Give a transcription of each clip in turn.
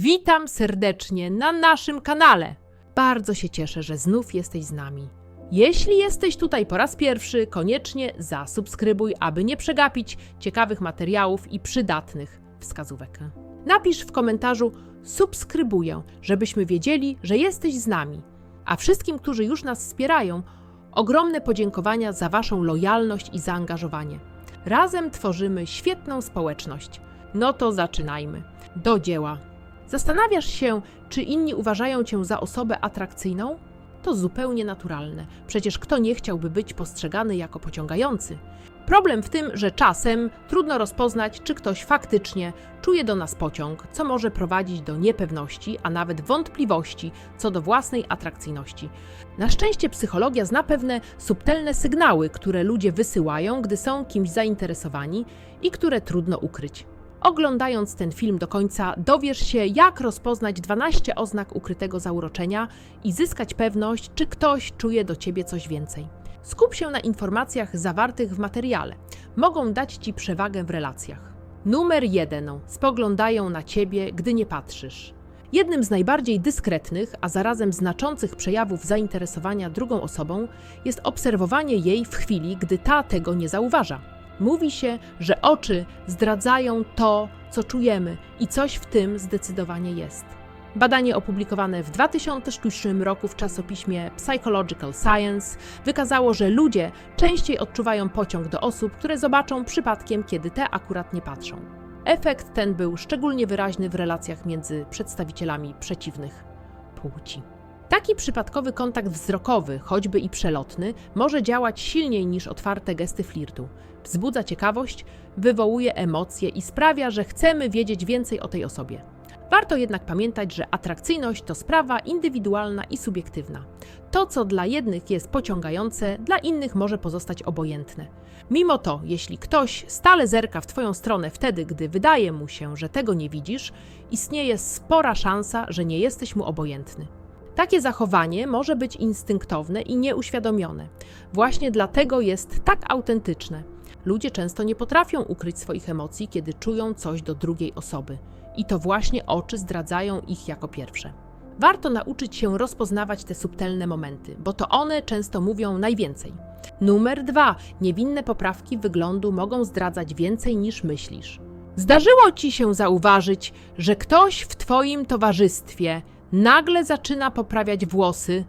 Witam serdecznie na naszym kanale. Bardzo się cieszę, że znów jesteś z nami. Jeśli jesteś tutaj po raz pierwszy, koniecznie zasubskrybuj, aby nie przegapić ciekawych materiałów i przydatnych wskazówek. Napisz w komentarzu subskrybuję, żebyśmy wiedzieli, że jesteś z nami. A wszystkim, którzy już nas wspierają, ogromne podziękowania za Waszą lojalność i zaangażowanie. Razem tworzymy świetną społeczność. No to zaczynajmy. Do dzieła. Zastanawiasz się, czy inni uważają cię za osobę atrakcyjną? To zupełnie naturalne. Przecież kto nie chciałby być postrzegany jako pociągający? Problem w tym, że czasem trudno rozpoznać, czy ktoś faktycznie czuje do nas pociąg, co może prowadzić do niepewności, a nawet wątpliwości co do własnej atrakcyjności. Na szczęście psychologia zna pewne subtelne sygnały, które ludzie wysyłają, gdy są kimś zainteresowani i które trudno ukryć. Oglądając ten film do końca, dowiesz się, jak rozpoznać 12 oznak ukrytego zauroczenia i zyskać pewność, czy ktoś czuje do ciebie coś więcej. Skup się na informacjach zawartych w materiale. Mogą dać ci przewagę w relacjach. Numer 1. Spoglądają na ciebie, gdy nie patrzysz. Jednym z najbardziej dyskretnych, a zarazem znaczących przejawów zainteresowania drugą osobą jest obserwowanie jej w chwili, gdy ta tego nie zauważa. Mówi się, że oczy zdradzają to, co czujemy, i coś w tym zdecydowanie jest. Badanie opublikowane w 2006 roku w czasopiśmie Psychological Science wykazało, że ludzie częściej odczuwają pociąg do osób, które zobaczą przypadkiem, kiedy te akurat nie patrzą. Efekt ten był szczególnie wyraźny w relacjach między przedstawicielami przeciwnych płci. Taki przypadkowy kontakt wzrokowy, choćby i przelotny, może działać silniej niż otwarte gesty flirtu. Wzbudza ciekawość, wywołuje emocje i sprawia, że chcemy wiedzieć więcej o tej osobie. Warto jednak pamiętać, że atrakcyjność to sprawa indywidualna i subiektywna. To, co dla jednych jest pociągające, dla innych może pozostać obojętne. Mimo to, jeśli ktoś stale zerka w Twoją stronę wtedy, gdy wydaje mu się, że tego nie widzisz, istnieje spora szansa, że nie jesteś mu obojętny. Takie zachowanie może być instynktowne i nieuświadomione. Właśnie dlatego jest tak autentyczne. Ludzie często nie potrafią ukryć swoich emocji, kiedy czują coś do drugiej osoby. I to właśnie oczy zdradzają ich jako pierwsze. Warto nauczyć się rozpoznawać te subtelne momenty, bo to one często mówią najwięcej. Numer dwa. Niewinne poprawki wyglądu mogą zdradzać więcej niż myślisz. Zdarzyło ci się zauważyć, że ktoś w twoim towarzystwie nagle zaczyna poprawiać włosy,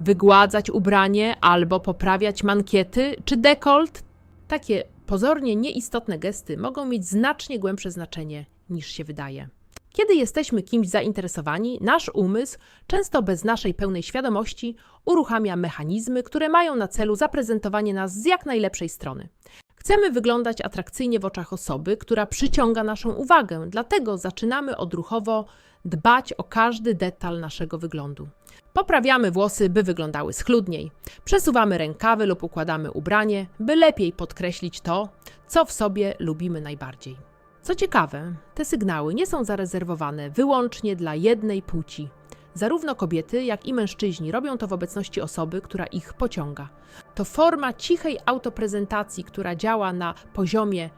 wygładzać ubranie albo poprawiać mankiety czy dekolt? Takie pozornie nieistotne gesty mogą mieć znacznie głębsze znaczenie niż się wydaje. Kiedy jesteśmy kimś zainteresowani, nasz umysł, często bez naszej pełnej świadomości, uruchamia mechanizmy, które mają na celu zaprezentowanie nas z jak najlepszej strony. Chcemy wyglądać atrakcyjnie w oczach osoby, która przyciąga naszą uwagę, dlatego zaczynamy odruchowo dbać o każdy detal naszego wyglądu. Poprawiamy włosy, by wyglądały schludniej. Przesuwamy rękawy lub układamy ubranie, by lepiej podkreślić to, co w sobie lubimy najbardziej. Co ciekawe, te sygnały nie są zarezerwowane wyłącznie dla jednej płci. Zarówno kobiety, jak i mężczyźni robią to w obecności osoby, która ich pociąga. To forma cichej autoprezentacji, która działa na poziomie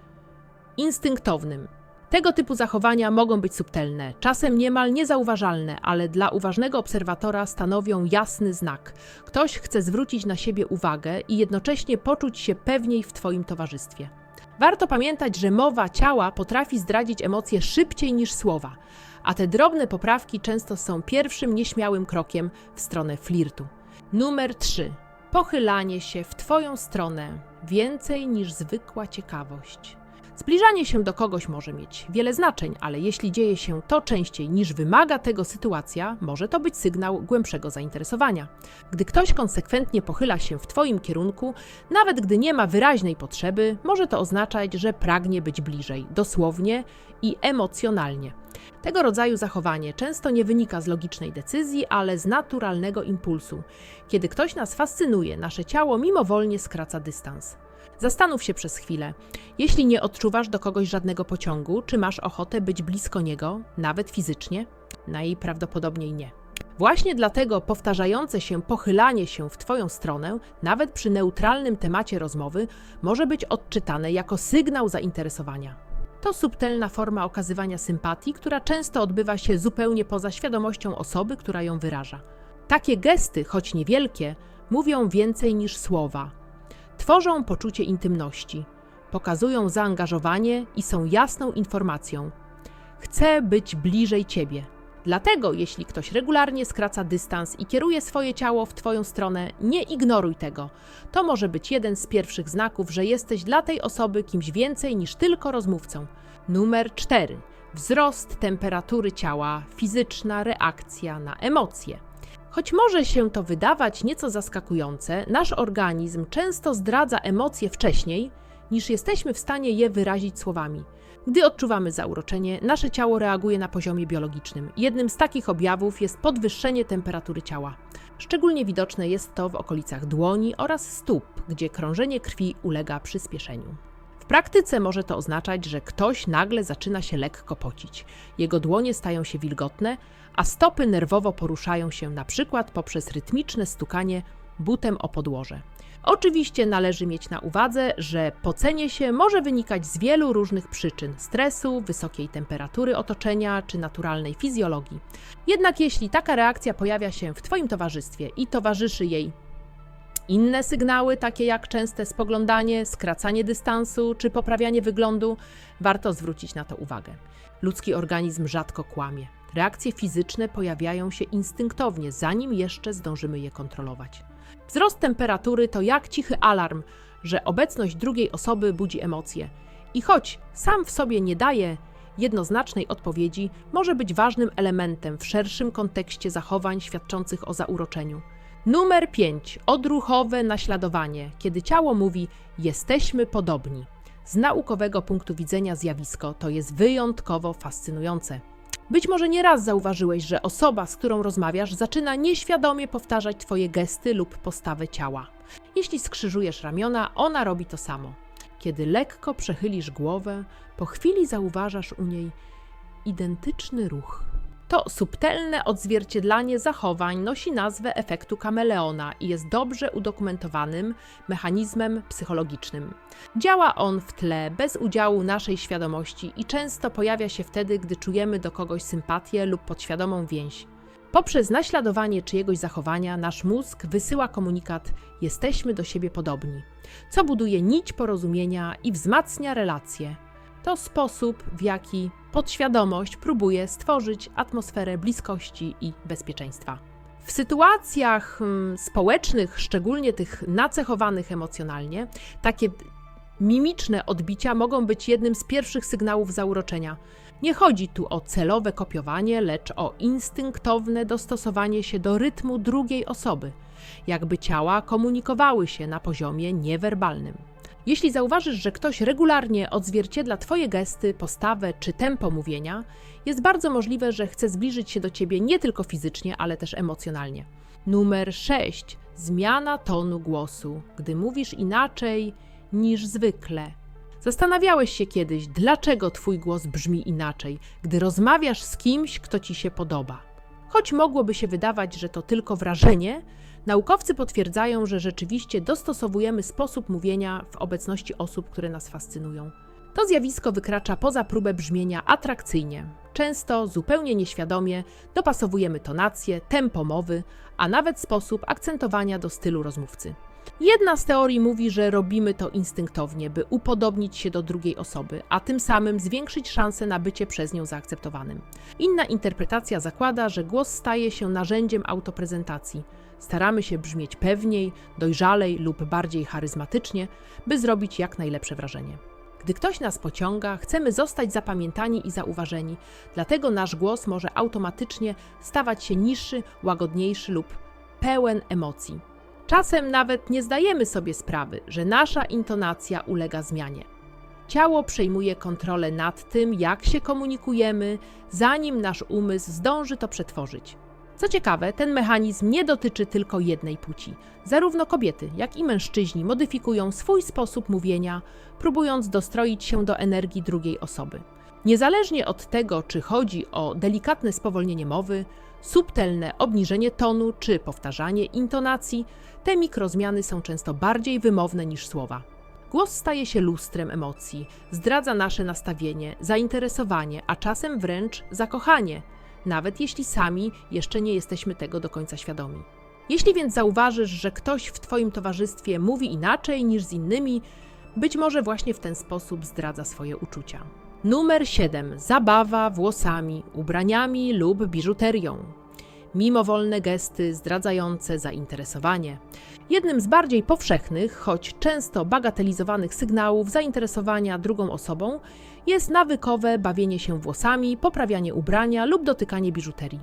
instynktownym. Tego typu zachowania mogą być subtelne, czasem niemal niezauważalne, ale dla uważnego obserwatora stanowią jasny znak. Ktoś chce zwrócić na siebie uwagę i jednocześnie poczuć się pewniej w Twoim towarzystwie. Warto pamiętać, że mowa ciała potrafi zdradzić emocje szybciej niż słowa, a te drobne poprawki często są pierwszym nieśmiałym krokiem w stronę flirtu. Numer 3. Pochylanie się w Twoją stronę więcej niż zwykła ciekawość. Zbliżanie się do kogoś może mieć wiele znaczeń, ale jeśli dzieje się to częściej niż wymaga tego sytuacja, może to być sygnał głębszego zainteresowania. Gdy ktoś konsekwentnie pochyla się w Twoim kierunku, nawet gdy nie ma wyraźnej potrzeby, może to oznaczać, że pragnie być bliżej, dosłownie i emocjonalnie. Tego rodzaju zachowanie często nie wynika z logicznej decyzji, ale z naturalnego impulsu. Kiedy ktoś nas fascynuje, nasze ciało mimowolnie skraca dystans. Zastanów się przez chwilę. Jeśli nie odczuwasz do kogoś żadnego pociągu, czy masz ochotę być blisko niego, nawet fizycznie? Najprawdopodobniej nie. Właśnie dlatego powtarzające się pochylanie się w Twoją stronę, nawet przy neutralnym temacie rozmowy, może być odczytane jako sygnał zainteresowania. To subtelna forma okazywania sympatii, która często odbywa się zupełnie poza świadomością osoby, która ją wyraża. Takie gesty, choć niewielkie, mówią więcej niż słowa. Tworzą poczucie intymności, pokazują zaangażowanie i są jasną informacją. Chcę być bliżej ciebie. Dlatego, jeśli ktoś regularnie skraca dystans i kieruje swoje ciało w Twoją stronę, nie ignoruj tego. To może być jeden z pierwszych znaków, że jesteś dla tej osoby kimś więcej niż tylko rozmówcą. Numer 4. Wzrost temperatury ciała, fizyczna reakcja na emocje. Choć może się to wydawać nieco zaskakujące, nasz organizm często zdradza emocje wcześniej, niż jesteśmy w stanie je wyrazić słowami. Gdy odczuwamy zauroczenie, nasze ciało reaguje na poziomie biologicznym. Jednym z takich objawów jest podwyższenie temperatury ciała. Szczególnie widoczne jest to w okolicach dłoni oraz stóp, gdzie krążenie krwi ulega przyspieszeniu. W praktyce może to oznaczać, że ktoś nagle zaczyna się lekko pocić. Jego dłonie stają się wilgotne, a stopy nerwowo poruszają się na przykład poprzez rytmiczne stukanie butem o podłoże. Oczywiście należy mieć na uwadze, że pocenie się może wynikać z wielu różnych przyczyn stresu, wysokiej temperatury otoczenia czy naturalnej fizjologii. Jednak jeśli taka reakcja pojawia się w Twoim towarzystwie i towarzyszy jej inne sygnały, takie jak częste spoglądanie, skracanie dystansu czy poprawianie wyglądu, warto zwrócić na to uwagę. Ludzki organizm rzadko kłamie. Reakcje fizyczne pojawiają się instynktownie, zanim jeszcze zdążymy je kontrolować. Wzrost temperatury to jak cichy alarm, że obecność drugiej osoby budzi emocje. I choć sam w sobie nie daje jednoznacznej odpowiedzi, może być ważnym elementem w szerszym kontekście zachowań świadczących o zauroczeniu. Numer 5. Odruchowe naśladowanie, kiedy ciało mówi: Jesteśmy podobni. Z naukowego punktu widzenia zjawisko to jest wyjątkowo fascynujące. Być może nieraz zauważyłeś, że osoba, z którą rozmawiasz, zaczyna nieświadomie powtarzać Twoje gesty lub postawę ciała. Jeśli skrzyżujesz ramiona, ona robi to samo. Kiedy lekko przechylisz głowę, po chwili zauważasz u niej identyczny ruch. To subtelne odzwierciedlanie zachowań nosi nazwę efektu kameleona i jest dobrze udokumentowanym mechanizmem psychologicznym. Działa on w tle, bez udziału naszej świadomości i często pojawia się wtedy, gdy czujemy do kogoś sympatię lub podświadomą więź. Poprzez naśladowanie czyjegoś zachowania nasz mózg wysyła komunikat: jesteśmy do siebie podobni, co buduje nić porozumienia i wzmacnia relacje. To sposób, w jaki podświadomość próbuje stworzyć atmosferę bliskości i bezpieczeństwa. W sytuacjach mm, społecznych, szczególnie tych nacechowanych emocjonalnie, takie mimiczne odbicia mogą być jednym z pierwszych sygnałów zauroczenia. Nie chodzi tu o celowe kopiowanie, lecz o instynktowne dostosowanie się do rytmu drugiej osoby, jakby ciała komunikowały się na poziomie niewerbalnym. Jeśli zauważysz, że ktoś regularnie odzwierciedla Twoje gesty, postawę czy tempo mówienia, jest bardzo możliwe, że chce zbliżyć się do Ciebie nie tylko fizycznie, ale też emocjonalnie. Numer 6. Zmiana tonu głosu, gdy mówisz inaczej niż zwykle. Zastanawiałeś się kiedyś, dlaczego Twój głos brzmi inaczej, gdy rozmawiasz z kimś, kto Ci się podoba. Choć mogłoby się wydawać, że to tylko wrażenie, naukowcy potwierdzają, że rzeczywiście dostosowujemy sposób mówienia w obecności osób, które nas fascynują. To zjawisko wykracza poza próbę brzmienia atrakcyjnie. Często, zupełnie nieświadomie, dopasowujemy tonację, tempo mowy, a nawet sposób akcentowania do stylu rozmówcy. Jedna z teorii mówi, że robimy to instynktownie, by upodobnić się do drugiej osoby, a tym samym zwiększyć szanse na bycie przez nią zaakceptowanym. Inna interpretacja zakłada, że głos staje się narzędziem autoprezentacji. Staramy się brzmieć pewniej, dojrzalej lub bardziej charyzmatycznie, by zrobić jak najlepsze wrażenie. Gdy ktoś nas pociąga, chcemy zostać zapamiętani i zauważeni, dlatego nasz głos może automatycznie stawać się niższy, łagodniejszy lub pełen emocji. Czasem nawet nie zdajemy sobie sprawy, że nasza intonacja ulega zmianie. Ciało przejmuje kontrolę nad tym, jak się komunikujemy, zanim nasz umysł zdąży to przetworzyć. Co ciekawe, ten mechanizm nie dotyczy tylko jednej płci. Zarówno kobiety, jak i mężczyźni modyfikują swój sposób mówienia, próbując dostroić się do energii drugiej osoby. Niezależnie od tego, czy chodzi o delikatne spowolnienie mowy, subtelne obniżenie tonu czy powtarzanie intonacji, te mikrozmiany są często bardziej wymowne niż słowa. Głos staje się lustrem emocji, zdradza nasze nastawienie, zainteresowanie, a czasem wręcz zakochanie, nawet jeśli sami jeszcze nie jesteśmy tego do końca świadomi. Jeśli więc zauważysz, że ktoś w Twoim towarzystwie mówi inaczej niż z innymi, być może właśnie w ten sposób zdradza swoje uczucia. Numer 7. Zabawa włosami, ubraniami lub biżuterią. Mimowolne gesty zdradzające zainteresowanie. Jednym z bardziej powszechnych, choć często bagatelizowanych sygnałów zainteresowania drugą osobą jest nawykowe bawienie się włosami, poprawianie ubrania lub dotykanie biżuterii.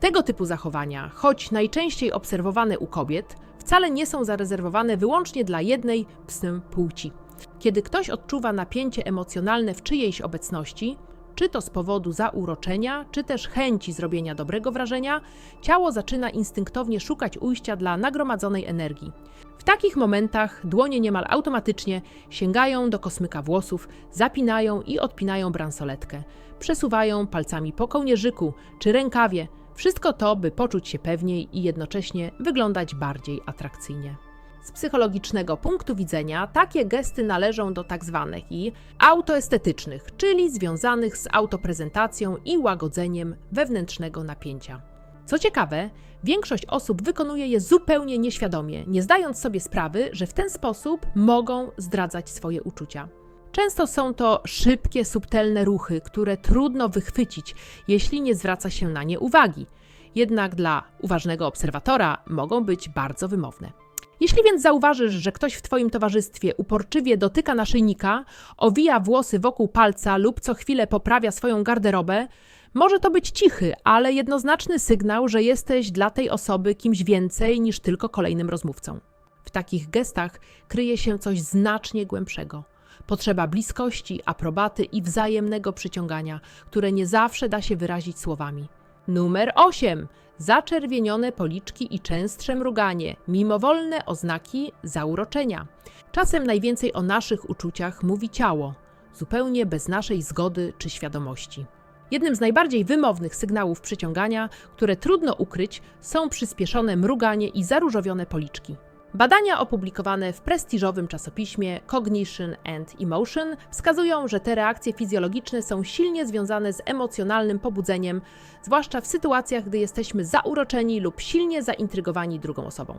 Tego typu zachowania, choć najczęściej obserwowane u kobiet, wcale nie są zarezerwowane wyłącznie dla jednej psym płci. Kiedy ktoś odczuwa napięcie emocjonalne w czyjejś obecności, czy to z powodu zauroczenia, czy też chęci zrobienia dobrego wrażenia, ciało zaczyna instynktownie szukać ujścia dla nagromadzonej energii. W takich momentach dłonie niemal automatycznie sięgają do kosmyka włosów, zapinają i odpinają bransoletkę, przesuwają palcami po kołnierzyku czy rękawie. Wszystko to, by poczuć się pewniej i jednocześnie wyglądać bardziej atrakcyjnie. Z psychologicznego punktu widzenia takie gesty należą do tak zwanych i autoestetycznych, czyli związanych z autoprezentacją i łagodzeniem wewnętrznego napięcia. Co ciekawe, większość osób wykonuje je zupełnie nieświadomie, nie zdając sobie sprawy, że w ten sposób mogą zdradzać swoje uczucia. Często są to szybkie, subtelne ruchy, które trudno wychwycić, jeśli nie zwraca się na nie uwagi. Jednak dla uważnego obserwatora mogą być bardzo wymowne. Jeśli więc zauważysz, że ktoś w Twoim towarzystwie uporczywie dotyka naszyjnika, owija włosy wokół palca lub co chwilę poprawia swoją garderobę, może to być cichy, ale jednoznaczny sygnał, że jesteś dla tej osoby kimś więcej niż tylko kolejnym rozmówcą. W takich gestach kryje się coś znacznie głębszego. Potrzeba bliskości, aprobaty i wzajemnego przyciągania, które nie zawsze da się wyrazić słowami. Numer 8. Zaczerwienione policzki i częstsze mruganie, mimowolne oznaki zauroczenia. Czasem najwięcej o naszych uczuciach mówi ciało, zupełnie bez naszej zgody czy świadomości. Jednym z najbardziej wymownych sygnałów przyciągania, które trudno ukryć, są przyspieszone mruganie i zaróżowione policzki. Badania opublikowane w prestiżowym czasopiśmie Cognition and Emotion wskazują, że te reakcje fizjologiczne są silnie związane z emocjonalnym pobudzeniem, zwłaszcza w sytuacjach, gdy jesteśmy zauroczeni lub silnie zaintrygowani drugą osobą.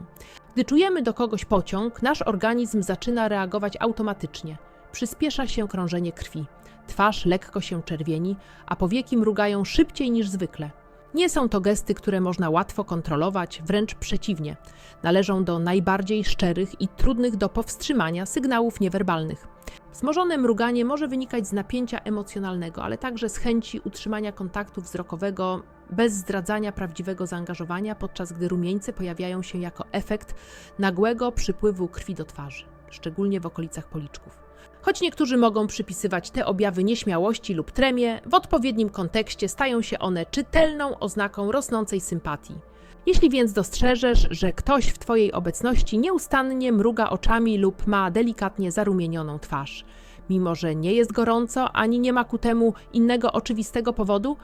Gdy czujemy do kogoś pociąg, nasz organizm zaczyna reagować automatycznie. Przyspiesza się krążenie krwi, twarz lekko się czerwieni, a powieki mrugają szybciej niż zwykle. Nie są to gesty, które można łatwo kontrolować, wręcz przeciwnie. Należą do najbardziej szczerych i trudnych do powstrzymania sygnałów niewerbalnych. Wzmożone mruganie może wynikać z napięcia emocjonalnego, ale także z chęci utrzymania kontaktu wzrokowego bez zdradzania prawdziwego zaangażowania, podczas gdy rumieńce pojawiają się jako efekt nagłego przypływu krwi do twarzy, szczególnie w okolicach policzków. Choć niektórzy mogą przypisywać te objawy nieśmiałości lub tremie, w odpowiednim kontekście stają się one czytelną oznaką rosnącej sympatii. Jeśli więc dostrzeżesz, że ktoś w Twojej obecności nieustannie mruga oczami lub ma delikatnie zarumienioną twarz, mimo że nie jest gorąco ani nie ma ku temu innego oczywistego powodu,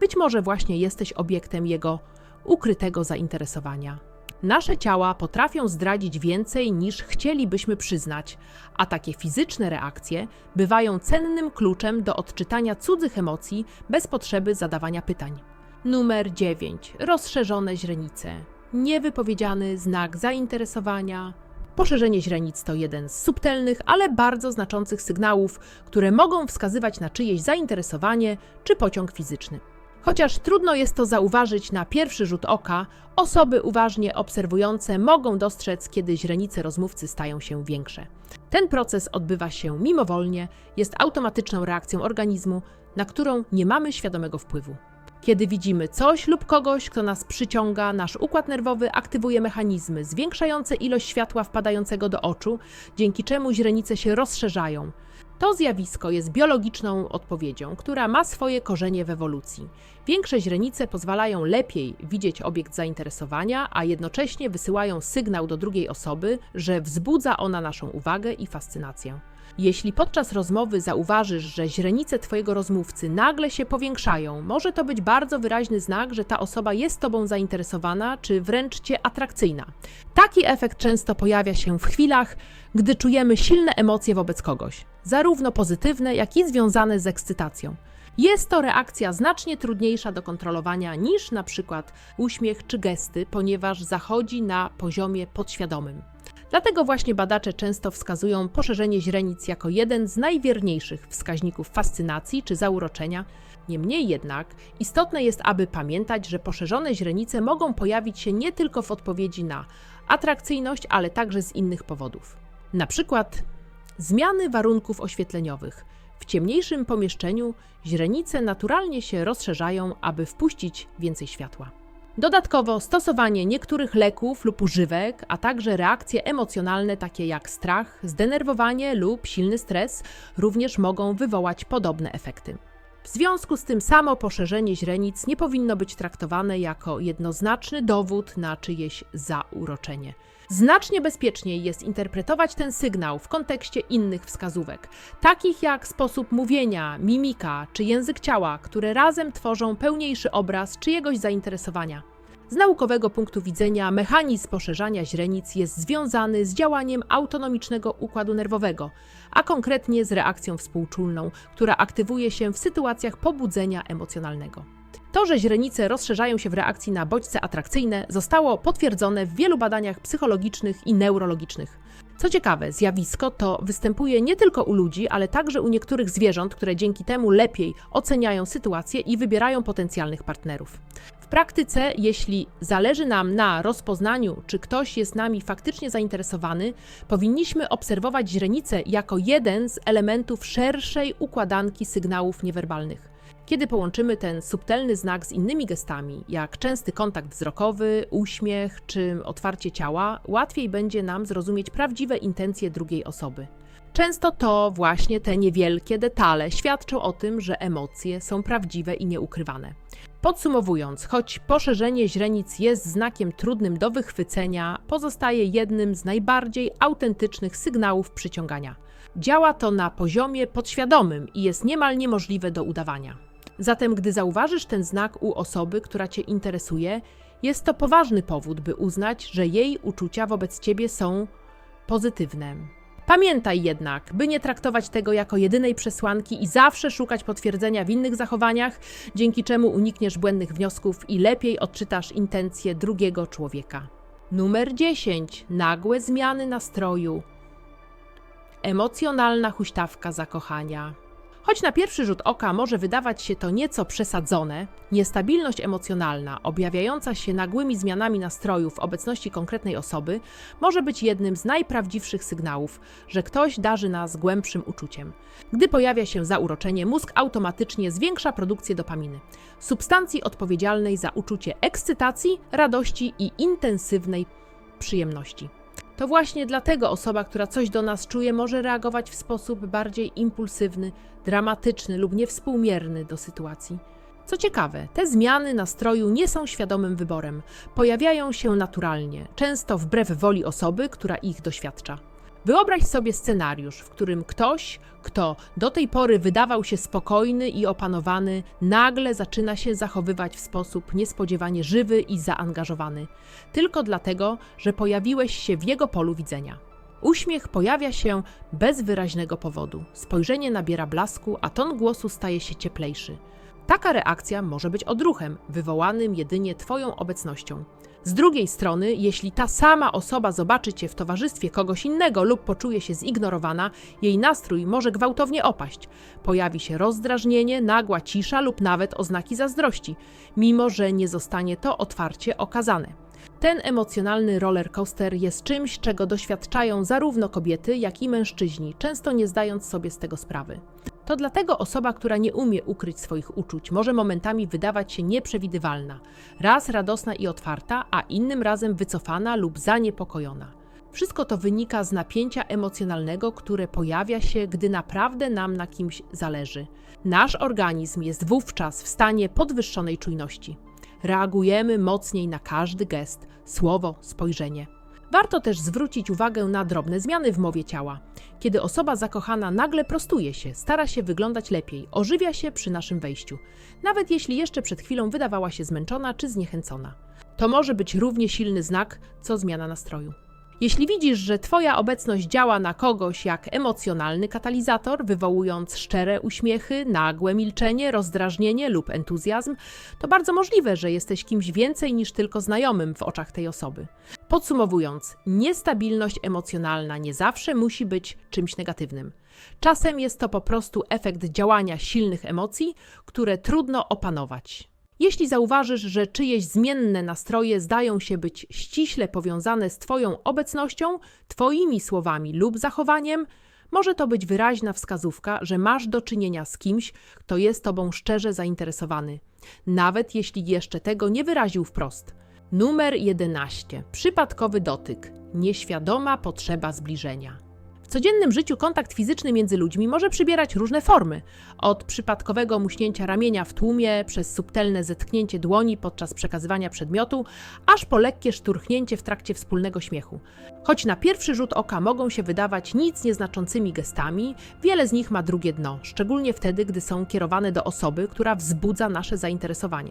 być może właśnie jesteś obiektem jego ukrytego zainteresowania. Nasze ciała potrafią zdradzić więcej niż chcielibyśmy przyznać, a takie fizyczne reakcje bywają cennym kluczem do odczytania cudzych emocji bez potrzeby zadawania pytań. Numer 9. Rozszerzone źrenice. Niewypowiedziany znak zainteresowania. Poszerzenie źrenic to jeden z subtelnych, ale bardzo znaczących sygnałów, które mogą wskazywać na czyjeś zainteresowanie czy pociąg fizyczny. Chociaż trudno jest to zauważyć na pierwszy rzut oka, osoby uważnie obserwujące mogą dostrzec, kiedy źrenice rozmówcy stają się większe. Ten proces odbywa się mimowolnie, jest automatyczną reakcją organizmu, na którą nie mamy świadomego wpływu. Kiedy widzimy coś lub kogoś, kto nas przyciąga, nasz układ nerwowy aktywuje mechanizmy zwiększające ilość światła wpadającego do oczu, dzięki czemu źrenice się rozszerzają. To zjawisko jest biologiczną odpowiedzią, która ma swoje korzenie w ewolucji. Większe źrenice pozwalają lepiej widzieć obiekt zainteresowania, a jednocześnie wysyłają sygnał do drugiej osoby, że wzbudza ona naszą uwagę i fascynację. Jeśli podczas rozmowy zauważysz, że źrenice Twojego rozmówcy nagle się powiększają, może to być bardzo wyraźny znak, że ta osoba jest Tobą zainteresowana, czy wręcz Cię atrakcyjna. Taki efekt często pojawia się w chwilach, gdy czujemy silne emocje wobec kogoś, zarówno pozytywne, jak i związane z ekscytacją. Jest to reakcja znacznie trudniejsza do kontrolowania niż na przykład uśmiech czy gesty, ponieważ zachodzi na poziomie podświadomym. Dlatego właśnie badacze często wskazują poszerzenie źrenic jako jeden z najwierniejszych wskaźników fascynacji czy zauroczenia. Niemniej jednak istotne jest, aby pamiętać, że poszerzone źrenice mogą pojawić się nie tylko w odpowiedzi na atrakcyjność, ale także z innych powodów. Na przykład zmiany warunków oświetleniowych. W ciemniejszym pomieszczeniu źrenice naturalnie się rozszerzają, aby wpuścić więcej światła. Dodatkowo stosowanie niektórych leków lub używek, a także reakcje emocjonalne takie jak strach, zdenerwowanie lub silny stres również mogą wywołać podobne efekty. W związku z tym samo poszerzenie źrenic nie powinno być traktowane jako jednoznaczny dowód na czyjeś zauroczenie. Znacznie bezpieczniej jest interpretować ten sygnał w kontekście innych wskazówek, takich jak sposób mówienia, mimika czy język ciała, które razem tworzą pełniejszy obraz czyjegoś zainteresowania. Z naukowego punktu widzenia mechanizm poszerzania źrenic jest związany z działaniem autonomicznego układu nerwowego, a konkretnie z reakcją współczulną, która aktywuje się w sytuacjach pobudzenia emocjonalnego. To, że źrenice rozszerzają się w reakcji na bodźce atrakcyjne, zostało potwierdzone w wielu badaniach psychologicznych i neurologicznych. Co ciekawe, zjawisko to występuje nie tylko u ludzi, ale także u niektórych zwierząt, które dzięki temu lepiej oceniają sytuację i wybierają potencjalnych partnerów. W praktyce, jeśli zależy nam na rozpoznaniu, czy ktoś jest nami faktycznie zainteresowany, powinniśmy obserwować źrenice jako jeden z elementów szerszej układanki sygnałów niewerbalnych. Kiedy połączymy ten subtelny znak z innymi gestami, jak częsty kontakt wzrokowy, uśmiech czy otwarcie ciała, łatwiej będzie nam zrozumieć prawdziwe intencje drugiej osoby. Często to właśnie te niewielkie detale świadczą o tym, że emocje są prawdziwe i nieukrywane. Podsumowując, choć poszerzenie źrenic jest znakiem trudnym do wychwycenia, pozostaje jednym z najbardziej autentycznych sygnałów przyciągania. Działa to na poziomie podświadomym i jest niemal niemożliwe do udawania. Zatem, gdy zauważysz ten znak u osoby, która Cię interesuje, jest to poważny powód, by uznać, że jej uczucia wobec Ciebie są pozytywne. Pamiętaj jednak, by nie traktować tego jako jedynej przesłanki i zawsze szukać potwierdzenia w innych zachowaniach, dzięki czemu unikniesz błędnych wniosków i lepiej odczytasz intencje drugiego człowieka. Numer 10. Nagłe zmiany nastroju. Emocjonalna huśtawka zakochania. Choć na pierwszy rzut oka może wydawać się to nieco przesadzone, niestabilność emocjonalna, objawiająca się nagłymi zmianami nastroju w obecności konkretnej osoby, może być jednym z najprawdziwszych sygnałów, że ktoś darzy nas głębszym uczuciem. Gdy pojawia się zauroczenie, mózg automatycznie zwiększa produkcję dopaminy, substancji odpowiedzialnej za uczucie ekscytacji, radości i intensywnej przyjemności. To właśnie dlatego osoba, która coś do nas czuje, może reagować w sposób bardziej impulsywny, dramatyczny lub niewspółmierny do sytuacji. Co ciekawe, te zmiany nastroju nie są świadomym wyborem, pojawiają się naturalnie, często wbrew woli osoby, która ich doświadcza. Wyobraź sobie scenariusz, w którym ktoś, kto do tej pory wydawał się spokojny i opanowany, nagle zaczyna się zachowywać w sposób niespodziewanie żywy i zaangażowany, tylko dlatego, że pojawiłeś się w jego polu widzenia. Uśmiech pojawia się bez wyraźnego powodu, spojrzenie nabiera blasku, a ton głosu staje się cieplejszy. Taka reakcja może być odruchem, wywołanym jedynie Twoją obecnością. Z drugiej strony, jeśli ta sama osoba zobaczy cię w towarzystwie kogoś innego lub poczuje się zignorowana, jej nastrój może gwałtownie opaść. Pojawi się rozdrażnienie, nagła cisza lub nawet oznaki zazdrości, mimo że nie zostanie to otwarcie okazane. Ten emocjonalny roller coaster jest czymś, czego doświadczają zarówno kobiety, jak i mężczyźni, często nie zdając sobie z tego sprawy. To dlatego osoba, która nie umie ukryć swoich uczuć, może momentami wydawać się nieprzewidywalna, raz radosna i otwarta, a innym razem wycofana lub zaniepokojona. Wszystko to wynika z napięcia emocjonalnego, które pojawia się, gdy naprawdę nam na kimś zależy. Nasz organizm jest wówczas w stanie podwyższonej czujności. Reagujemy mocniej na każdy gest, słowo, spojrzenie. Warto też zwrócić uwagę na drobne zmiany w mowie ciała. Kiedy osoba zakochana nagle prostuje się, stara się wyglądać lepiej, ożywia się przy naszym wejściu, nawet jeśli jeszcze przed chwilą wydawała się zmęczona czy zniechęcona. To może być równie silny znak, co zmiana nastroju. Jeśli widzisz, że Twoja obecność działa na kogoś jak emocjonalny katalizator, wywołując szczere uśmiechy, nagłe milczenie, rozdrażnienie lub entuzjazm, to bardzo możliwe, że jesteś kimś więcej niż tylko znajomym w oczach tej osoby. Podsumowując, niestabilność emocjonalna nie zawsze musi być czymś negatywnym. Czasem jest to po prostu efekt działania silnych emocji, które trudno opanować. Jeśli zauważysz, że czyjeś zmienne nastroje zdają się być ściśle powiązane z Twoją obecnością, Twoimi słowami lub zachowaniem, może to być wyraźna wskazówka, że masz do czynienia z kimś, kto jest Tobą szczerze zainteresowany, nawet jeśli jeszcze tego nie wyraził wprost. Numer 11. Przypadkowy dotyk. Nieświadoma potrzeba zbliżenia. W codziennym życiu kontakt fizyczny między ludźmi może przybierać różne formy. Od przypadkowego muśnięcia ramienia w tłumie, przez subtelne zetknięcie dłoni podczas przekazywania przedmiotu, aż po lekkie szturchnięcie w trakcie wspólnego śmiechu. Choć na pierwszy rzut oka mogą się wydawać nic nieznaczącymi gestami, wiele z nich ma drugie dno, szczególnie wtedy, gdy są kierowane do osoby, która wzbudza nasze zainteresowanie.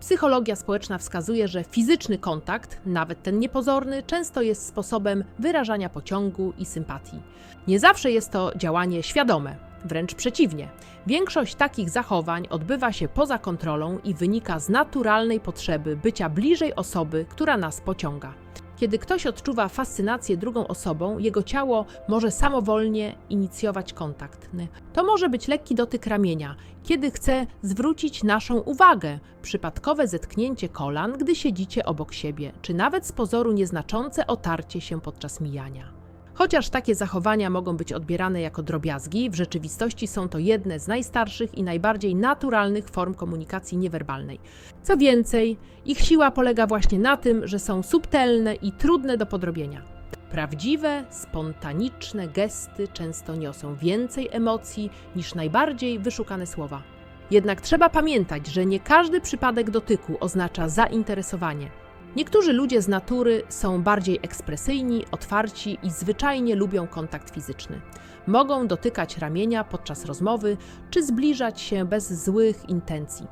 Psychologia społeczna wskazuje, że fizyczny kontakt, nawet ten niepozorny, często jest sposobem wyrażania pociągu i sympatii. Nie zawsze jest to działanie świadome, wręcz przeciwnie. Większość takich zachowań odbywa się poza kontrolą i wynika z naturalnej potrzeby bycia bliżej osoby, która nas pociąga. Kiedy ktoś odczuwa fascynację drugą osobą, jego ciało może samowolnie inicjować kontakt. To może być lekki dotyk ramienia, kiedy chce zwrócić naszą uwagę, przypadkowe zetknięcie kolan, gdy siedzicie obok siebie, czy nawet z pozoru nieznaczące otarcie się podczas mijania. Chociaż takie zachowania mogą być odbierane jako drobiazgi, w rzeczywistości są to jedne z najstarszych i najbardziej naturalnych form komunikacji niewerbalnej. Co więcej, ich siła polega właśnie na tym, że są subtelne i trudne do podrobienia. Prawdziwe, spontaniczne gesty często niosą więcej emocji niż najbardziej wyszukane słowa. Jednak trzeba pamiętać, że nie każdy przypadek dotyku oznacza zainteresowanie. Niektórzy ludzie z natury są bardziej ekspresyjni, otwarci i zwyczajnie lubią kontakt fizyczny. Mogą dotykać ramienia podczas rozmowy czy zbliżać się bez złych intencji.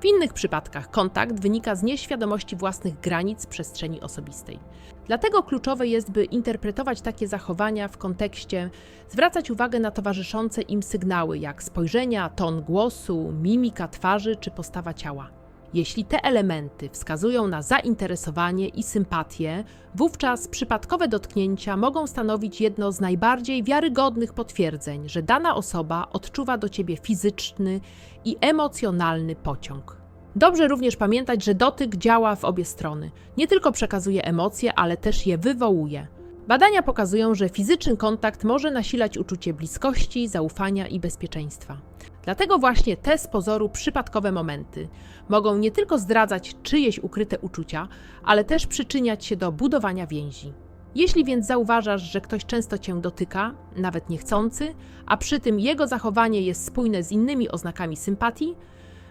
W innych przypadkach kontakt wynika z nieświadomości własnych granic przestrzeni osobistej. Dlatego kluczowe jest, by interpretować takie zachowania w kontekście, zwracać uwagę na towarzyszące im sygnały, jak spojrzenia, ton głosu, mimika twarzy czy postawa ciała. Jeśli te elementy wskazują na zainteresowanie i sympatię, wówczas przypadkowe dotknięcia mogą stanowić jedno z najbardziej wiarygodnych potwierdzeń, że dana osoba odczuwa do ciebie fizyczny i emocjonalny pociąg. Dobrze również pamiętać, że dotyk działa w obie strony. Nie tylko przekazuje emocje, ale też je wywołuje. Badania pokazują, że fizyczny kontakt może nasilać uczucie bliskości, zaufania i bezpieczeństwa. Dlatego właśnie te z pozoru przypadkowe momenty mogą nie tylko zdradzać czyjeś ukryte uczucia, ale też przyczyniać się do budowania więzi. Jeśli więc zauważasz, że ktoś często cię dotyka, nawet niechcący, a przy tym jego zachowanie jest spójne z innymi oznakami sympatii,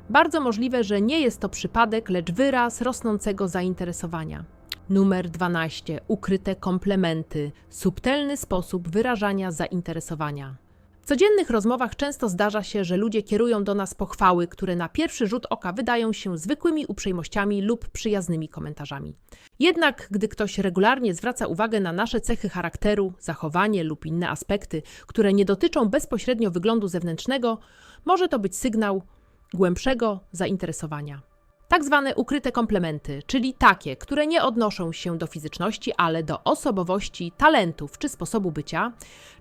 bardzo możliwe, że nie jest to przypadek, lecz wyraz rosnącego zainteresowania. Numer 12. Ukryte komplementy. Subtelny sposób wyrażania zainteresowania. W codziennych rozmowach często zdarza się, że ludzie kierują do nas pochwały, które na pierwszy rzut oka wydają się zwykłymi uprzejmościami lub przyjaznymi komentarzami. Jednak, gdy ktoś regularnie zwraca uwagę na nasze cechy charakteru, zachowanie lub inne aspekty, które nie dotyczą bezpośrednio wyglądu zewnętrznego, może to być sygnał głębszego zainteresowania. Tak zwane ukryte komplementy, czyli takie, które nie odnoszą się do fizyczności, ale do osobowości, talentów czy sposobu bycia,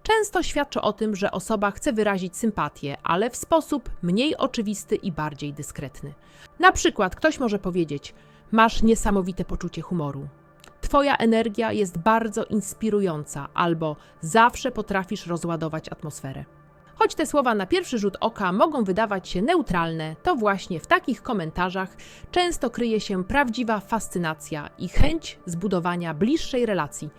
często świadczą o tym, że osoba chce wyrazić sympatię, ale w sposób mniej oczywisty i bardziej dyskretny. Na przykład ktoś może powiedzieć: Masz niesamowite poczucie humoru. Twoja energia jest bardzo inspirująca, albo zawsze potrafisz rozładować atmosferę. Choć te słowa na pierwszy rzut oka mogą wydawać się neutralne, to właśnie w takich komentarzach często kryje się prawdziwa fascynacja i chęć zbudowania bliższej relacji.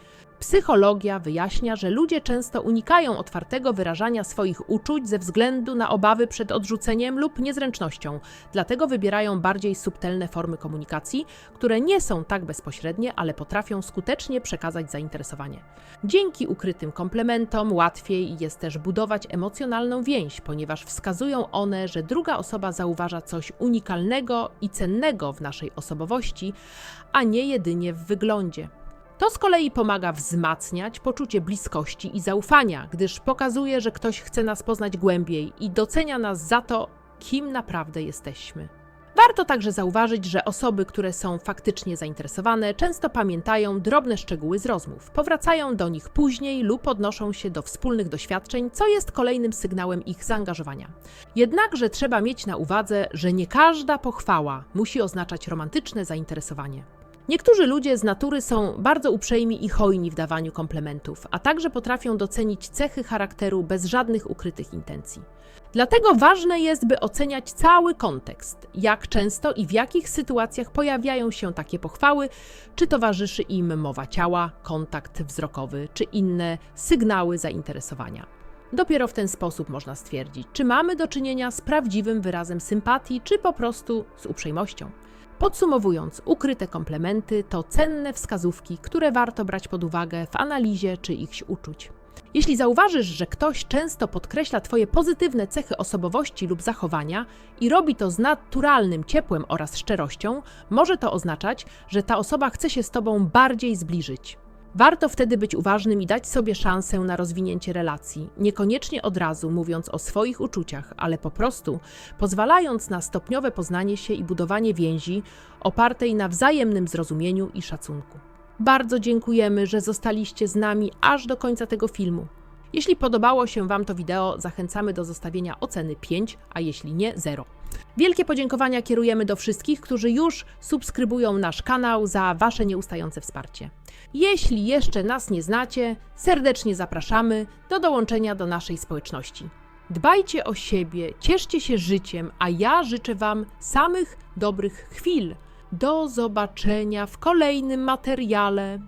Psychologia wyjaśnia, że ludzie często unikają otwartego wyrażania swoich uczuć ze względu na obawy przed odrzuceniem lub niezręcznością, dlatego wybierają bardziej subtelne formy komunikacji, które nie są tak bezpośrednie, ale potrafią skutecznie przekazać zainteresowanie. Dzięki ukrytym komplementom łatwiej jest też budować emocjonalną więź, ponieważ wskazują one, że druga osoba zauważa coś unikalnego i cennego w naszej osobowości, a nie jedynie w wyglądzie. To z kolei pomaga wzmacniać poczucie bliskości i zaufania, gdyż pokazuje, że ktoś chce nas poznać głębiej i docenia nas za to, kim naprawdę jesteśmy. Warto także zauważyć, że osoby, które są faktycznie zainteresowane, często pamiętają drobne szczegóły z rozmów, powracają do nich później lub odnoszą się do wspólnych doświadczeń, co jest kolejnym sygnałem ich zaangażowania. Jednakże trzeba mieć na uwadze, że nie każda pochwała musi oznaczać romantyczne zainteresowanie. Niektórzy ludzie z natury są bardzo uprzejmi i hojni w dawaniu komplementów, a także potrafią docenić cechy charakteru bez żadnych ukrytych intencji. Dlatego ważne jest, by oceniać cały kontekst, jak często i w jakich sytuacjach pojawiają się takie pochwały, czy towarzyszy im mowa ciała, kontakt wzrokowy, czy inne sygnały zainteresowania. Dopiero w ten sposób można stwierdzić, czy mamy do czynienia z prawdziwym wyrazem sympatii, czy po prostu z uprzejmością. Podsumowując, ukryte komplementy to cenne wskazówki, które warto brać pod uwagę w analizie czyichś uczuć. Jeśli zauważysz, że ktoś często podkreśla Twoje pozytywne cechy osobowości lub zachowania i robi to z naturalnym ciepłem oraz szczerością, może to oznaczać, że ta osoba chce się z Tobą bardziej zbliżyć. Warto wtedy być uważnym i dać sobie szansę na rozwinięcie relacji, niekoniecznie od razu mówiąc o swoich uczuciach, ale po prostu pozwalając na stopniowe poznanie się i budowanie więzi opartej na wzajemnym zrozumieniu i szacunku. Bardzo dziękujemy, że zostaliście z nami aż do końca tego filmu. Jeśli podobało się Wam to wideo, zachęcamy do zostawienia oceny 5, a jeśli nie 0. Wielkie podziękowania kierujemy do wszystkich, którzy już subskrybują nasz kanał za Wasze nieustające wsparcie. Jeśli jeszcze nas nie znacie, serdecznie zapraszamy do dołączenia do naszej społeczności. Dbajcie o siebie, cieszcie się życiem, a ja życzę Wam samych dobrych chwil. Do zobaczenia w kolejnym materiale.